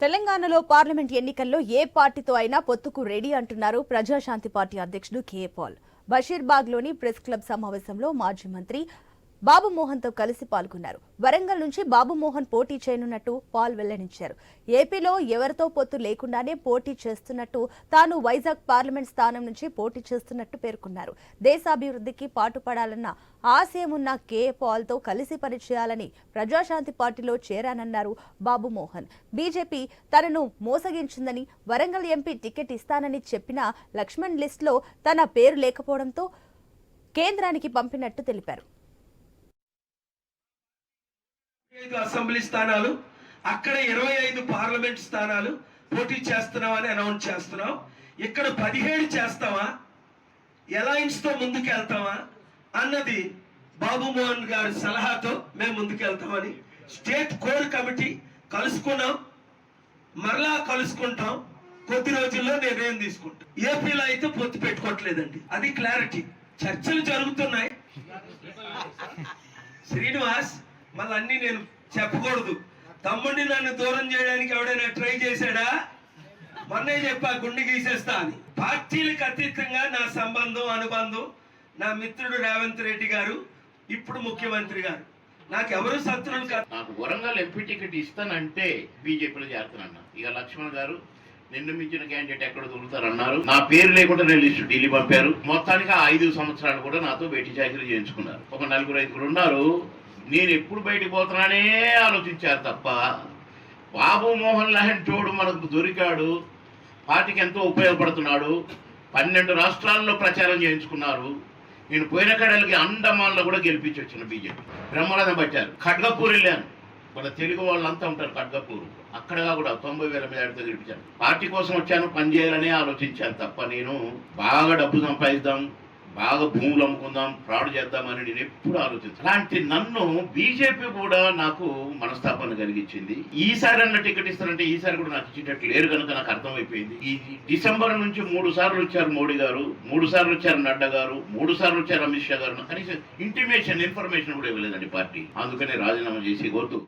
తెలంగాణలో పార్లమెంట్ ఎన్నికల్లో ఏ పార్టీతో అయినా పొత్తుకు రెడీ అంటున్నారు ప్రజాశాంతి పార్టీ అధ్యక్షుడు కె పాల్. బషీర్బాగ్లోని ప్రెస్ క్లబ్ సమావేశంలో మాజీ మంత్రి బాబుమోహన్తో తో కలిసి పాల్గొన్నారు. వరంగల్ నుంచి బాబుమోహన్ పోటీ చేయనున్నట్టు పాల్ వెల్లడించారు. ఏపీలో ఎవరితో పొత్తు లేకుండానే పోటీ చేస్తున్నట్టు తాను వైజాగ్ పార్లమెంట్ స్థానం నుంచి పోటీ చేస్తున్నట్టు పేర్కొన్నారు. దేశాభివృద్ధికి పాటుపడాలన్న ఆశయం ఉన్న కే. పాల్తో కలిసి పనిచేయాలని ప్రజాశాంతి పార్టీలో చేరానన్నారు బాబుమోహన్ బీజేపీ తనను మోసగించిందని వరంగల్ ఎంపీ టికెట్ ఇస్తానని చెప్పిన లక్ష్మణ్ లిస్టులో తన పేరు లేకపోవడంతో కేంద్రానికి పంపినట్టు తెలిపారు. ఐదు అసెంబ్లీ స్థానాలు అక్కడ ఇరవై ఐదు పార్లమెంట్ స్థానాలు పోటీ చేస్తున్నామని అనౌన్స్ చేస్తున్నాం ఇక్కడ పదిహేడు చేస్తావా? ఎలయన్స్తో ముందుకు వెళ్తామా అన్నది బాబు మోహన్ గారి సలహాతో మేము ముందుకు వెళ్తామని స్టేట్ కోర్ కమిటీ కలుసుకున్నాం. మరలా కలుసుకుంటాం. కొద్ది రోజుల్లో నిర్ణయం తీసుకుంటాం. ఏపీలో అయితే పొత్తు పెట్టుకోవట్లేదండి. అది క్లారిటీ. చర్చలు జరుగుతున్నాయి. శ్రీనివాస్ మళ్ళీ అన్ని నేను చెప్పకూడదు. తమ్ముడిని నన్ను దూరం చేయడానికి ఎవడైనా ట్రై చేశాడా? మొన్నే చెప్పా గుండె గీసేస్తా అని. పార్టీలకు అతీతంగా నా సంబంధం అనుబంధం నా మిత్రుడు రేవంత్ రెడ్డి గారు ఇప్పుడు ముఖ్యమంత్రి గారు. నాకు ఎవరు శత్రువులు కాదు. నాకు వరంగల్ ఎంపీ టికెట్ ఇస్తానంటే బీజేపీలో చేరుతానన్నా. ఇక లక్ష్మణ్ గారు నిన్ను మించిన క్యాండిడేట్ ఎక్కడ దొరుకుతారన్నారు. నా పేరు లేకుండా నేను లిస్టు ఢిల్లీ పంపారు. మొత్తానికి ఐదు సంవత్సరాలు కూడా నాతో భేటీ చాకరీ చేయించుకున్నారు. ఒక నలుగురు ఐదుగురు ఉన్నారు. నేను ఎప్పుడు బయటికి పోతున్నానే ఆలోచించారు తప్ప. బాబు మోహన్ లాంటి చోడు మనకు దొరికాడు. పార్టీకి ఎంతో ఉపయోగపడుతున్నాడు. పన్నెండు రాష్ట్రాల్లో ప్రచారం చేయించుకున్నారు. నేను పోయిన కడలకి అండమాన్లో కూడా గెలిపించి వచ్చిన బీజేపీ. బ్రహ్మరథం పట్టారు. ఖడ్గపూర్ వెళ్ళాను. మన తెలుగు వాళ్ళంతా ఉంటారు ఖడ్గపూర్. అక్కడ కూడా తొంభై వేల మెజార్టీతో గెలిపించాను. పార్టీ కోసం వచ్చాను పనిచేయాలనే ఆలోచించాను తప్ప నేను బాగా డబ్బు సంపాదిద్దాం బాగా భూములు అమ్ముకుందాం ఫ్రాడ్ చేద్దామని నేను ఎప్పుడు ఆలోచించాను. అలాంటి నన్ను బీజేపీ కూడా నాకు మనస్తాపన కలిగించింది. ఈసారి అన్న టికెట్ ఇస్తారంటే ఈసారి కూడా నాకు ఇచ్చేటట్టు లేరు కనుక నాకు అర్థమైపోయింది. ఈ డిసెంబర్ నుంచి మూడు సార్లు వచ్చారు మోడీ గారు మూడు సార్లు వచ్చారు నడ్డా గారు మూడు సార్లు వచ్చారు అమిత్ షా గారు. కనీసం ఇంటిమేషన్ ఇన్ఫర్మేషన్ కూడా ఇవ్వలేదండి పార్టీ. అందుకనే రాజీనామా చేసి కోరుతూ